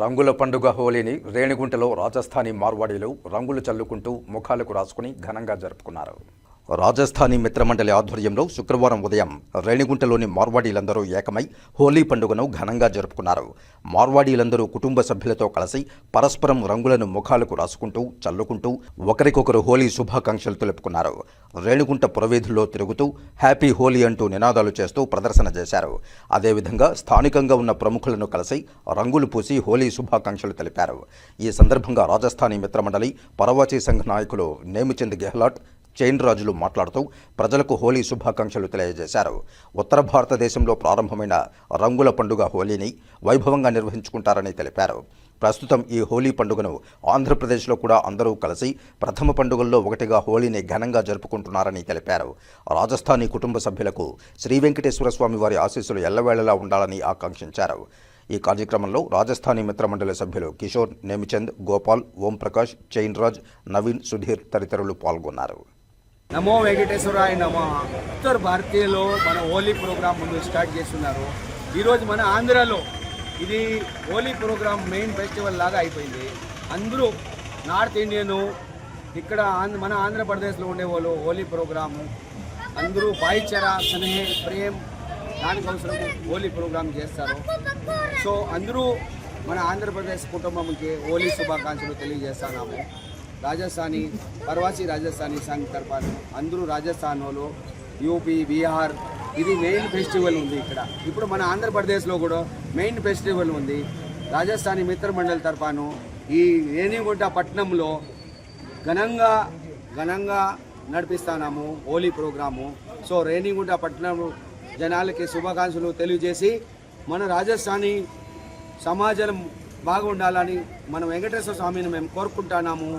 రంగుల పండుగ హోలీని రేణిగుంటలో రాజస్థానీ మార్వాడీలు రంగులు చల్లుకుంటూ ముఖాలకు రాసుకుని ఘనంగా జరుపుకున్నారు. రాజస్థానీ మిత్రమండలి ఆధ్వర్యంలో శుక్రవారం ఉదయం రేణిగుంటలోని మార్వాడీలందరూ ఏకమై హోలీ పండుగను ఘనంగా జరుపుకున్నారు. మార్వాడీలందరూ కుటుంబ సభ్యులతో కలిసి పరస్పరం రంగులను ముఖాలకు రాసుకుంటూ చల్లుకుంటూ ఒకరికొకరు హోలీ శుభాకాంక్షలు తెలుపుకున్నారు. రేణిగుంట పురవీధుల్లో తిరుగుతూ హ్యాపీ హోలీ అంటూ నినాదాలు చేస్తూ ప్రదర్శన చేశారు. అదేవిధంగా స్థానికంగా ఉన్న ప్రముఖులను కలిసి రంగులు పూసి హోలీ శుభాకాంక్షలు తెలిపారు. ఈ సందర్భంగా రాజస్థానీ మిత్రమండలి పరవాచీ సంఘ నాయకులు నేమిచంద్ గెహ్లాట్ జైన్ రాజులు మాట్లాడుతూ ప్రజలకు హోలీ శుభాకాంక్షలు తెలియజేశారు. ఉత్తర భారతదేశంలో ప్రారంభమైన రంగుల పండుగ హోలీని వైభవంగా నిర్వహించుకుంటారని తెలిపారు. ప్రస్తుతం ఈ హోలీ పండుగను ఆంధ్రప్రదేశ్లో కూడా అందరూ కలిసి ప్రథమ పండుగల్లో ఒకటిగా హోలీని ఘనంగా జరుపుకుంటున్నారని తెలిపారు. రాజస్థానీ కుటుంబ సభ్యులకు శ్రీ వెంకటేశ్వర స్వామి వారి ఆశీస్సులు ఎల్లవేళలా ఉండాలని ఆకాంక్షించారు. ఈ కార్యక్రమంలో రాజస్థానీ మిత్రమండలి సభ్యులు కిషోర్ నేమిచంద్ గోపాల్ ఓంప్రకాష్ చైన్రాజ్ నవీన్ సుధీర్ తదితరులు పాల్గొన్నారు. నమో వెంకటేశ్వరాయ నమ. ఉత్తర భారతీయలో మన హోలీ ప్రోగ్రాం ముందు స్టార్ట్ చేస్తున్నారు. ఈరోజు మన ఆంధ్రాలో ఇది హోలీ ప్రోగ్రాం మెయిన్ ఫెస్టివల్ లాగా అయిపోయింది. అందరూ నార్త్ ఇండియను ఇక్కడ మన ఆంధ్రప్రదేశ్లో ఉండేవాళ్ళు హోలీ ప్రోగ్రాము. అందరూ భాయిచార స్నేహ ప్రేమ్ దానికోసం హోలీ ప్రోగ్రాం చేస్తారు. సో అందరూ మన ఆంధ్రప్రదేశ్ కుటుంబంకి హోలీ శుభాకాంక్షలు తెలియజేస్తున్నాము. రాజస్థానీ ప్రవాసీ రాజస్థానీ సంఘ్ తరఫున అందరూ రాజస్థాన్ వాళ్ళు యూపీ బీహార్ ఇది మెయిన్ ఫెస్టివల్ ఉంది ఇక్కడ. ఇప్పుడు మన ఆంధ్రప్రదేశ్లో కూడా మెయిన్ ఫెస్టివల్ ఉంది. రాజస్థానీ మిత్ర మండలి తరఫున ఈ రేణిగుంట పట్టణంలో ఘనంగా ఘనంగా నడిపిస్తున్నాము హోలీ ప్రోగ్రాము. సో రేణిగుంట పట్టణం జనాలకి శుభాకాంక్షలు తెలియజేసి మన రాజస్థానీ సమాజం బాగుండాలని మన వెంకటేశ్వర స్వామిని మేము కోరుకుంటున్నాము.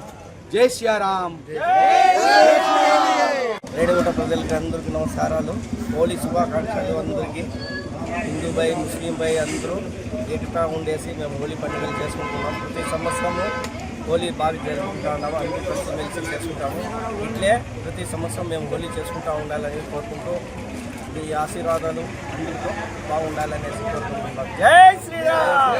జై శ్రీరామ్ రేడిగుంట ప్రజలకి అందరికీ నమస్కారాలు. హోలీ శుభాకాంక్షలు అందరికీ. హిందూ బై ముస్లిం బై అందరూ ఏకతా ఉండేసి మేము హోలీ పండుగలు చేసుకుంటున్నాం. ప్రతి సంవత్సరము హోలీ బాగా జరుపుకుంటున్నాము అందరూ కలిసి మెలిసి చేసుకుంటాము. ఇట్లే ప్రతి సంవత్సరం మేము హోలీ చేసుకుంటూ ఉండాలని కోరుకుంటూ మీ ఆశీర్వాదాలు అందరితో బాగుండాలనేసి కోరుకుంటున్నాం. జై శ్రీరామ్.